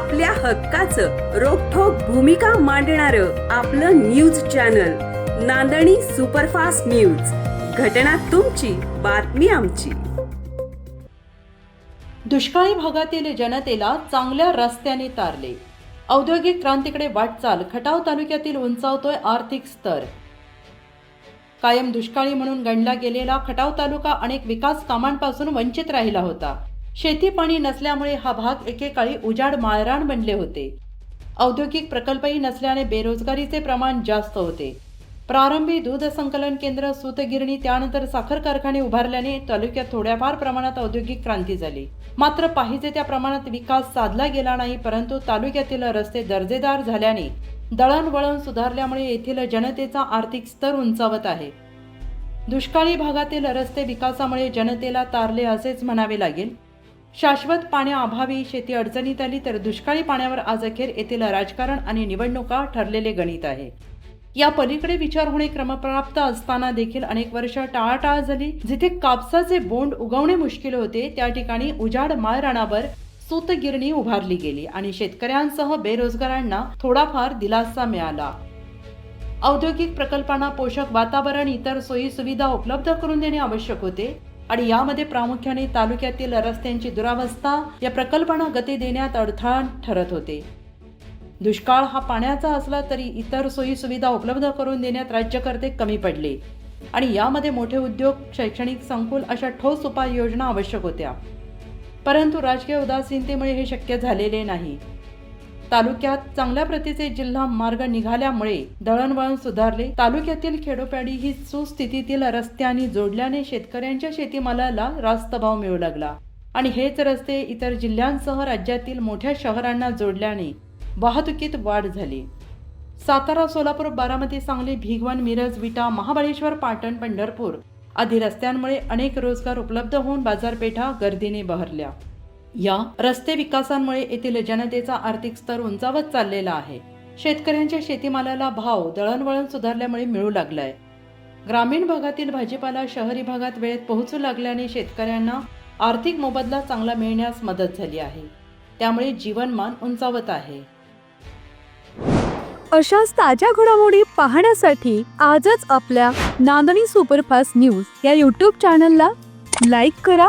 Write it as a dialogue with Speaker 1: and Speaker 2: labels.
Speaker 1: आपल्या हक्काचं रोखोक भूमिका मांडणार आपलं news channel Nandni superfast news. घटना तुमची बातमी आमची.
Speaker 2: दुष्काळी भागातील जनतेला चांगल्या रस्त्याने तारले. औद्योगिक क्रांतीकडे वाटचाल खटाव तालुक्यातील उंचावतोय आर्थिक स्तर. कायम दुष्काळी म्हणून गणला गेलेला खटाव तालुका अनेक विकास कामांपासून वंचित राहिला होता. शेती पाणी नसल्यामुळे हा भाग एकेकाळी उजाड माळरान बनले होते. औद्योगिक प्रकल्पही नसल्याने बेरोजगारीचे प्रमाण जास्त होते. प्रारंभी दूध संकलन केंद्र सूतगिरणी त्यानंतर साखर कारखाने उभारल्याने तालुक्यात थोड्याफार प्रमाणात औद्योगिक क्रांती झाली. मात्र पाहिजे त्या प्रमाणात विकास साधला गेला नाही परंतु तालुक्यातील रस्ते दर्जेदार झाल्याने दळणवळण सुधारल्यामुळे येथील जनतेचा आर्थिक स्तर उंचावत आहे. दुष्काळी भागातील रस्ते विकासामुळे जनतेला तारले असेच म्हणावे लागेल. शाश्वत पाण्याअभावी शेती अडचणीत आली तर दुष्काळी पाण्यावर आज अखेर येथील राजकारण आणि निवडणुका ठरलेले गणित आहे. या पलीकडे विचार होणे क्रमप्राप्त असताना देखील अनेक वर्ष टाळाटाळ झाली. जिथे कापसाचे बोंड उगवणे मुश्किल होते त्या ठिकाणी उजाड माळरानावर सूतगिरणी उभारली गेली आणि शेतकऱ्यांसह बेरोजगारांना थोडाफार दिलासा मिळाला. औद्योगिक प्रकल्पांना पोषक वातावरण इतर सोयी सुविधा उपलब्ध करून देणे आवश्यक होते. आणि यामध्ये प्रामुख्याने तालुक्यातील रस्त्यांची दुरावस्था या प्रकल्पांना गती देण्यात अडथळा ठरत होते. दुष्काळ हा पाण्याचा असला तरी इतर सोयी सुविधा उपलब्ध करून देण्यात राज्यकर्ते कमी पडले. आणि यामध्ये मोठे उद्योग शैक्षणिक संकुल अशा ठोस उपाययोजना आवश्यक होत्या. परंतु राजकीय उदासीनतेमुळे हे शक्य झालेले नाही. तालुक्यात चांगल्या प्रतीचे जिल्हा मार्ग निघाल्यामुळे दळणवळण सुधारले. तालुक्यातील खेडोपाडी ही सुस्थितीतील रस्त्याने जोडल्याने शेतकऱ्यांच्या शेतीमालाला रास्त भाव मिळू लागला. आणि हेच रस्ते इतर जिल्ह्यांसह राज्यातील मोठ्या शहरांना जोडल्याने वाहतुकीत वाढ झाली. सातारा सोलापूर बारामती सांगली भिगवण मिरज विटा महाबळेश्वर पाटण पंढरपूर आदी रस्त्यांमुळे अनेक रोजगार उपलब्ध होऊन बाजारपेठा गर्दीने बहरल्या. या रस्ते विकासांमुळे येथील जनतेचा आर्थिक स्तर उंचावत चाललेला आहे. शेतकऱ्यांच्या शेतीमालाला भाव दळणवळण सुधारल्यामुळे मिळू लागलाय. ग्रामीण भागातील भाजीपाला शहरी भागात वेळेत पोहोचू लागल्याने शेतकऱ्यांना आर्थिक मोबदला चांगला मिळण्यास मदत झाली आहे. त्यामुळे जीवनमान उंचावत आहे.
Speaker 3: अशाच ताज्या घडामोडी पाहण्यासाठी आजच आपल्या नांदणी सुपरफास्ट न्यूज या यूट्यूब चॅनलला लाईक करा.